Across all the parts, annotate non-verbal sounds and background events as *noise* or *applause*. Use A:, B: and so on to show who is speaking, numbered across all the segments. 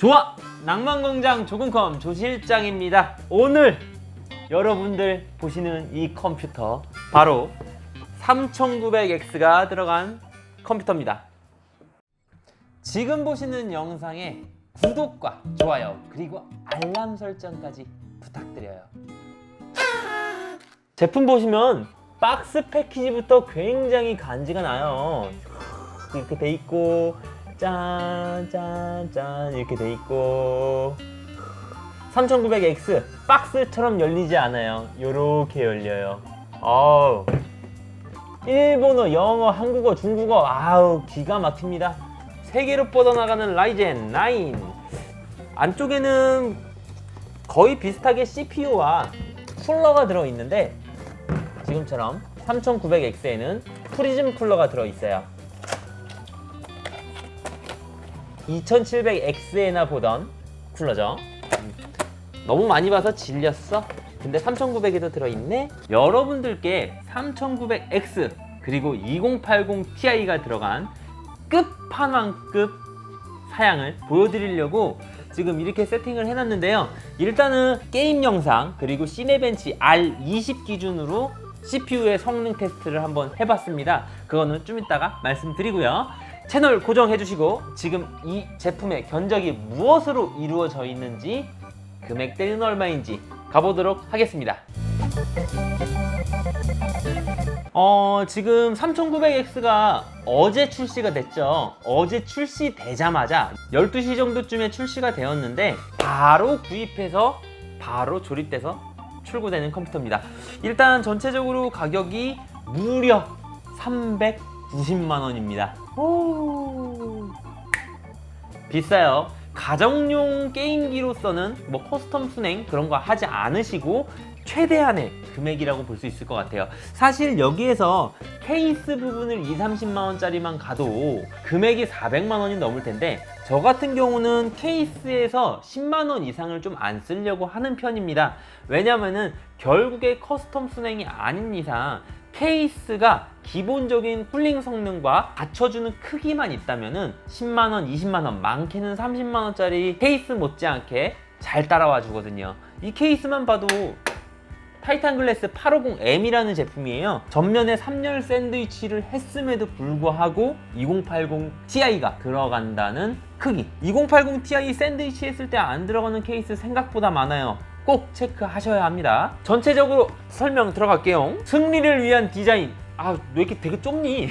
A: 좋아! 낭만공장 조금컴 조실장입니다. 오늘 여러분들 보시는 이 컴퓨터 바로 3900X가 들어간 컴퓨터입니다. 지금 보시는 영상에 구독과 좋아요 그리고 알람 설정까지 부탁드려요. 제품 보시면 박스 패키지부터 굉장히 간지가 나요. 이렇게 돼 있고 짠 짠 짠 이렇게 돼 있고 3900X 박스처럼 열리지 않아요. 요렇게 열려요. 어우 일본어, 영어, 한국어, 중국어 아우 기가 막힙니다. 세계로 뻗어나가는 라이젠 9 안쪽에는 거의 비슷하게 CPU와 쿨러가 들어있는데 지금처럼 3900X에는 프리즘 쿨러가 들어있어요. 2700X에나 보던 쿨러죠. 음, 너무 많이 봐서 질렸어. 근데 3900에도 들어있네. 여러분들께 3900X 그리고 2080 Ti가 들어간 끝판왕급 사양을 보여드리려고 지금 이렇게 세팅을 해놨는데요. 일단은 게임 영상 그리고 시네벤치 R20 기준으로 CPU의 성능 테스트를 한번 해봤습니다. 그거는 좀 이따가 말씀드리고요. 채널 고정해 주시고 지금 이 제품의 견적이 무엇으로 이루어져 있는지 금액대는 얼마인지 가보도록 하겠습니다. 어, 지금 3900X가 어제 출시가 됐죠. 어제 출시되자마자 12시 정도쯤에 출시가 되었는데 바로 구입해서 바로 조립돼서 출고되는 컴퓨터입니다. 일단 전체적으로 가격이 무려 390만 원입니다. 비싸요. 가정용 게임기로서는 뭐 커스텀 순행 그런 거 하지 않으시고 최대한의 금액이라고 볼 수 있을 것 같아요. 사실 여기에서 케이스 부분을 2, 30만 원짜리만 가도 금액이 400만 원이 넘을 텐데 저 같은 경우는 케이스에서 10만 원 이상을 좀 안 쓰려고 하는 편입니다. 왜냐면은 결국에 커스텀 순행이 아닌 이상 케이스가 기본적인 쿨링 성능과 받쳐주는 크기만 있다면은 10만원, 20만원, 많게는 30만원짜리 케이스 못지않게 잘 따라와 주거든요. 이 케이스만 봐도 타이탄 글래스 850M이라는 제품이에요. 전면에 3열 샌드위치를 했음에도 불구하고 2080 Ti가 들어간다는 크기. 2080 Ti 샌드위치 했을 때 안 들어가는 케이스 생각보다 많아요. 꼭 체크하셔야 합니다. 전체적으로 설명 들어갈게요. 승리를 위한 디자인. 아, 왜 이렇게 되게 좁니?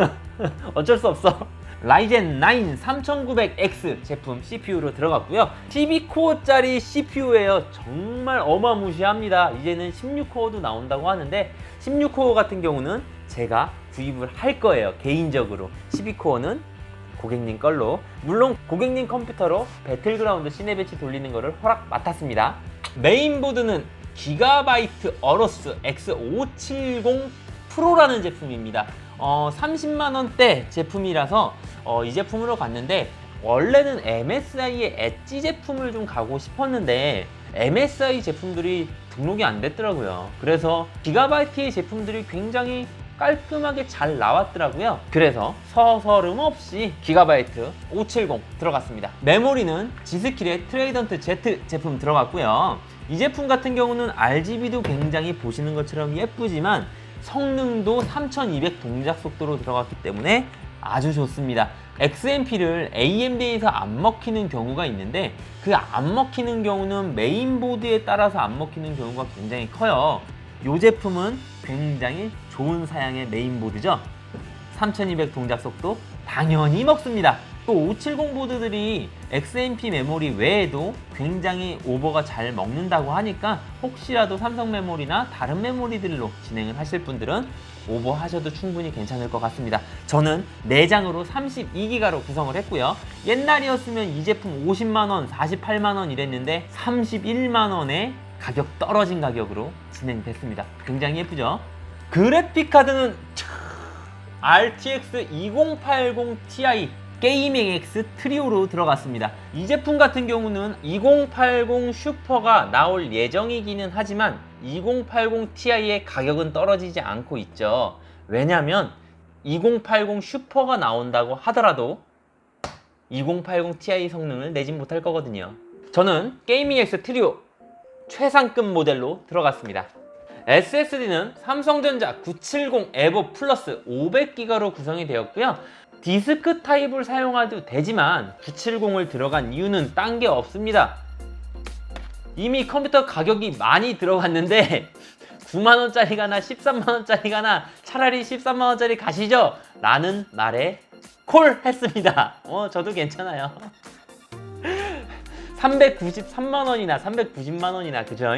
A: *laughs* 어쩔 수 없어. 라이젠 9 3900X 제품 CPU로 들어갔고요. 12코어짜리 CPU예요. 정말 어마무시합니다. 이제는 16코어도 나온다고 하는데 16코어 같은 경우는 제가 구입을 할 거예요. 개인적으로. 12코어는 고객님 걸로. 물론 고객님 컴퓨터로 배틀그라운드 시네배치 돌리는 거를 허락 맡았습니다. 메인보드는 기가바이트 어로스 X570 프로라는 제품입니다. 어, 30만 원대 제품이라서 어, 이 제품으로 갔는데 원래는 MSI의 엣지 제품을 좀 가고 싶었는데 MSI 제품들이 등록이 안 됐더라고요. 그래서 기가바이트의 제품들이 굉장히 깔끔하게 잘 나왔더라고요. 그래서 서서름 없이 기가바이트 570 들어갔습니다. 메모리는 지스킬의 트레이던트 Z 제품 들어갔고요. 이 제품 같은 경우는 RGB도 굉장히 보시는 것처럼 예쁘지만 성능도 3200 동작 속도로 들어갔기 때문에 아주 좋습니다. XMP를 AMD에서 안 먹히는 경우가 있는데 그 안 먹히는 경우는 메인보드에 따라서 안 먹히는 경우가 굉장히 커요. 이 제품은 굉장히 좋은 사양의 메인보드죠. 3200 동작 속도 당연히 먹습니다. 또 570 보드들이 XMP 메모리 외에도 굉장히 오버가 잘 먹는다고 하니까 혹시라도 삼성 메모리나 다른 메모리들로 진행을 하실 분들은 오버하셔도 충분히 괜찮을 것 같습니다. 저는 4장으로 32기가로 구성을 했고요. 옛날이었으면 이 제품 50만원, 48만원 이랬는데 31만원에 가격 떨어진 가격으로 진행됐습니다. 굉장히 예쁘죠? 그래픽 카드는 RTX 2080 Ti 게이밍 X 트리오로 들어갔습니다. 이 제품 같은 경우는 2080 슈퍼가 나올 예정이기는 하지만 2080 Ti의 가격은 떨어지지 않고 있죠. 왜냐면 2080 슈퍼가 나온다고 하더라도 2080 Ti 성능을 내진 못할 거거든요. 저는 게이밍 X 트리오 최상급 모델로 들어갔습니다. SSD는 삼성전자 970 에보 플러스 500기가로 구성이 되었고요. 디스크 타입을 사용해도 되지만 970을 들어간 이유는 딴 게 없습니다. 이미 컴퓨터 가격이 많이 들어갔는데 *laughs* 9만원짜리가나 13만원짜리가나 차라리 13만원짜리 가시죠? 라는 말에 콜 했습니다. 어, 저도 괜찮아요. *laughs* 393만원이나 390만원이나 그죠?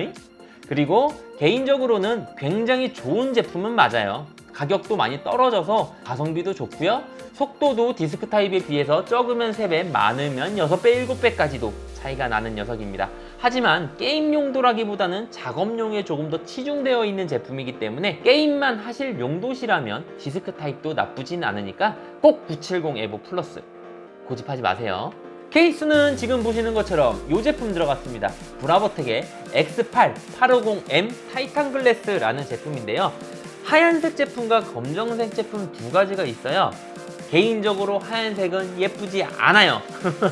A: 그리고 개인적으로는 굉장히 좋은 제품은 맞아요. 가격도 많이 떨어져서 가성비도 좋고요. 속도도 디스크 타입에 비해서 적으면 3배, 많으면 6배, 7배까지도 차이가 나는 녀석입니다. 하지만 게임 용도라기보다는 작업용에 조금 더 치중되어 있는 제품이기 때문에 게임만 하실 용도시라면 디스크 타입도 나쁘진 않으니까 꼭 970 에보 플러스 고집하지 마세요. 케이스는 지금 보시는 것처럼 이 제품 들어갔습니다. 브라보텍의 X8 850M 타이탄 글래스라는 제품인데요. 하얀색 제품과 검정색 제품 두 가지가 있어요. 개인적으로 하얀색은 예쁘지 않아요.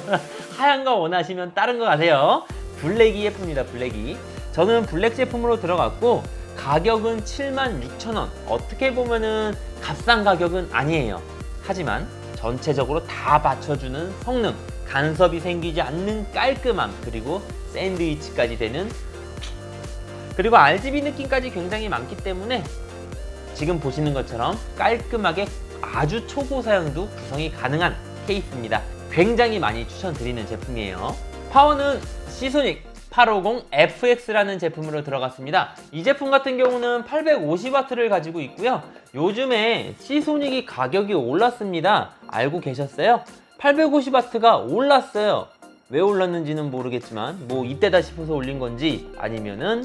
A: *laughs* 하얀 거 원하시면 다른 거 가세요. 블랙이 예쁩니다, 블랙이. 저는 블랙 제품으로 들어갔고, 가격은 76,000원. 어떻게 보면은 값싼 가격은 아니에요. 하지만 전체적으로 다 받쳐주는 성능, 간섭이 생기지 않는 깔끔함, 그리고 샌드위치까지 되는 그리고 RGB 느낌까지 굉장히 많기 때문에 지금 보시는 것처럼 깔끔하게 아주 초고 사양도 구성이 가능한 케이스입니다. 굉장히 많이 추천드리는 제품이에요. 파워는 시소닉 850FX라는 제품으로 들어갔습니다. 이 제품 같은 경우는 850W를 가지고 있고요. 요즘에 시소닉이 가격이 올랐습니다. 알고 계셨어요? 850W가 올랐어요. 왜 올랐는지는 모르겠지만 뭐 이때다 싶어서 올린 건지 아니면은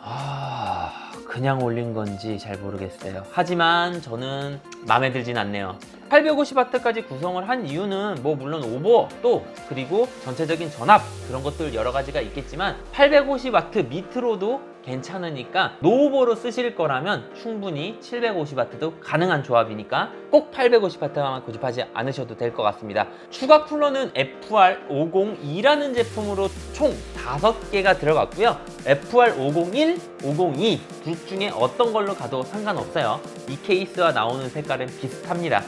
A: 아 그냥 올린 건지 잘 모르겠어요. 하지만 저는 마음에 들진 않네요. 850W까지 구성을 한 이유는 뭐 물론 오버 또 그리고 전체적인 전압 그런 것들 여러 가지가 있겠지만 850W 밑으로도 괜찮으니까 노오버로 쓰실 거라면 충분히 750W도 가능한 조합이니까 꼭 850W만 고집하지 않으셔도 될 것 같습니다. 추가 쿨러는 FR502라는 제품으로 총 5개가 들어갔고요. FR501, 502 둘 중에 어떤 걸로 가도 상관없어요. 이 케이스와 나오는 색깔은 비슷합니다.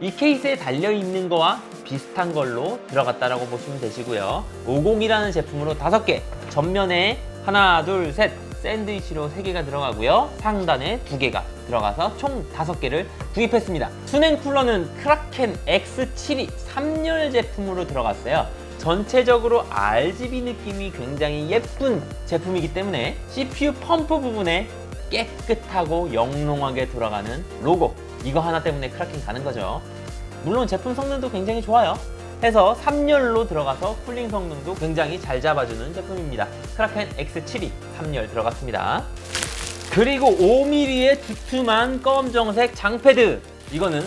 A: 이 케이스에 달려있는 거와 비슷한 걸로 들어갔다라고 보시면 되시고요. 50이라는 제품으로 5개, 전면에 하나, 둘, 셋 샌드위치로 3개가 들어가고요. 상단에 2개가 들어가서 총 5개를 구입했습니다. 수냉 쿨러는 크라켄 X72 3열 제품으로 들어갔어요. 전체적으로 RGB 느낌이 굉장히 예쁜 제품이기 때문에 CPU 펌프 부분에 깨끗하고 영롱하게 돌아가는 로고 이거 하나 때문에 크라켄 가는 거죠. 물론 제품 성능도 굉장히 좋아요. 해서 3열로 들어가서 쿨링 성능도 굉장히 잘 잡아주는 제품입니다. 크라켄 X72 3열 들어갔습니다. 그리고 5mm의 두툼한 검정색 장패드 이거는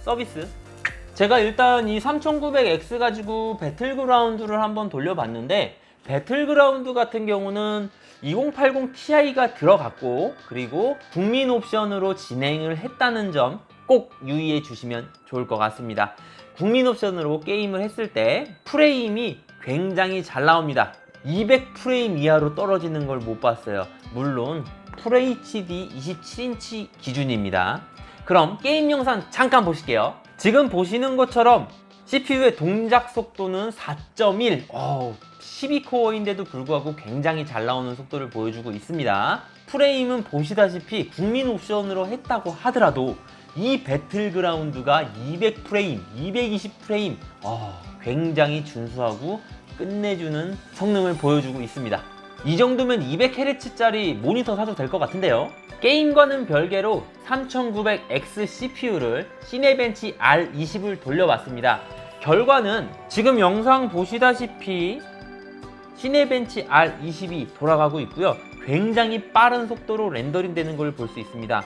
A: 서비스 제가 일단 이 3900X 가지고 배틀그라운드를 한번 돌려봤는데 배틀그라운드 같은 경우는 2080 Ti가 들어갔고 그리고 국민 옵션으로 진행을 했다는 점 꼭 유의해 주시면 좋을 것 같습니다. 국민 옵션으로 게임을 했을 때 프레임이 굉장히 잘 나옵니다. 200 프레임 이하로 떨어지는 걸 못 봤어요. 물론 FHD 27인치 기준입니다. 그럼 게임 영상 잠깐 보실게요. 지금 보시는 것처럼 CPU의 동작 속도는 4.1, 어, 12코어인데도 불구하고 굉장히 잘 나오는 속도를 보여주고 있습니다. 프레임은 보시다시피 국민 옵션으로 했다고 하더라도 이 배틀그라운드가 200 프레임, 220 프레임, 어, 굉장히 준수하고 끝내주는 성능을 보여주고 있습니다. 이 정도면 200Hz짜리 모니터 사도 될 것 같은데요. 게임과는 별개로 3900X CPU를 시네벤치 R20을 돌려봤습니다. 결과는 지금 영상 보시다시피 시네벤치 R20이 돌아가고 있고요. 굉장히 빠른 속도로 렌더링 되는 걸 볼 수 있습니다.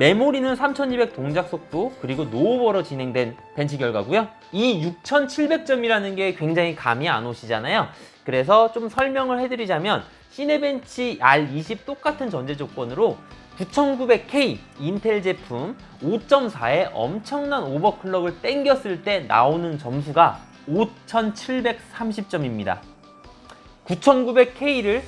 A: 메모리는 3200 동작 속도 그리고 노오버로 진행된 벤치 결과고요. 이 6700점이라는 게 굉장히 감이 안 오시잖아요. 그래서 좀 설명을 해드리자면 시네벤치 R20 똑같은 전제 조건으로 9900K 인텔 제품 5.4에 엄청난 오버클럭을 땡겼을 때 나오는 점수가 5730점입니다. 9900K를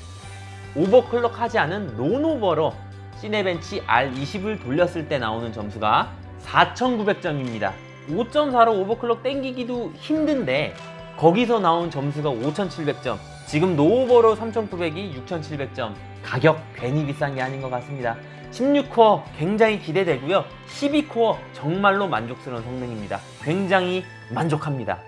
A: 오버클럭 하지 않은 노노버로 시네벤치 R20을 돌렸을 때 나오는 점수가 4900점입니다. 5.4로 오버클럭 땡기기도 힘든데 거기서 나온 점수가 5700점. 지금 노오버로 3900이 6700점. 가격 괜히 비싼 게 아닌 것 같습니다. 16코어 굉장히 기대되고요. 12코어 정말로 만족스러운 성능입니다. 굉장히 만족합니다.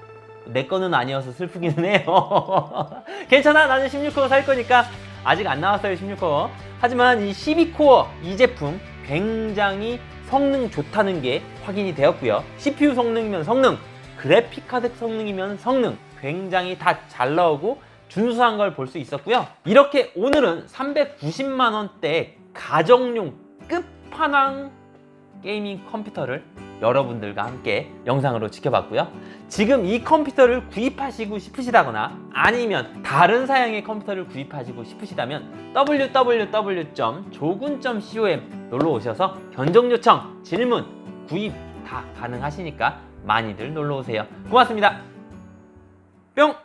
A: 내 거는 아니어서 슬프기는 해요. *laughs* 괜찮아. 나는 16코어 살 거니까 아직 안 나왔어요. 16코어. 하지만 이 12코어 이 제품 굉장히 성능 좋다는 게 확인이 되었고요. CPU 성능이면 성능, 그래픽 카드 성능이면 성능 굉장히 다 잘 나오고 준수한 걸 볼 수 있었고요. 이렇게 오늘은 390만 원대 가정용 끝판왕 게이밍 컴퓨터를 여러분들과 함께 영상으로 지켜봤고요. 지금 이 컴퓨터를 구입하시고 싶으시다거나 아니면 다른 사양의 컴퓨터를 구입하시고 싶으시다면 www.조군.com 놀러 오셔서 견적 요청, 질문, 구입 다 가능하시니까 많이들 놀러 오세요. 고맙습니다. 뿅!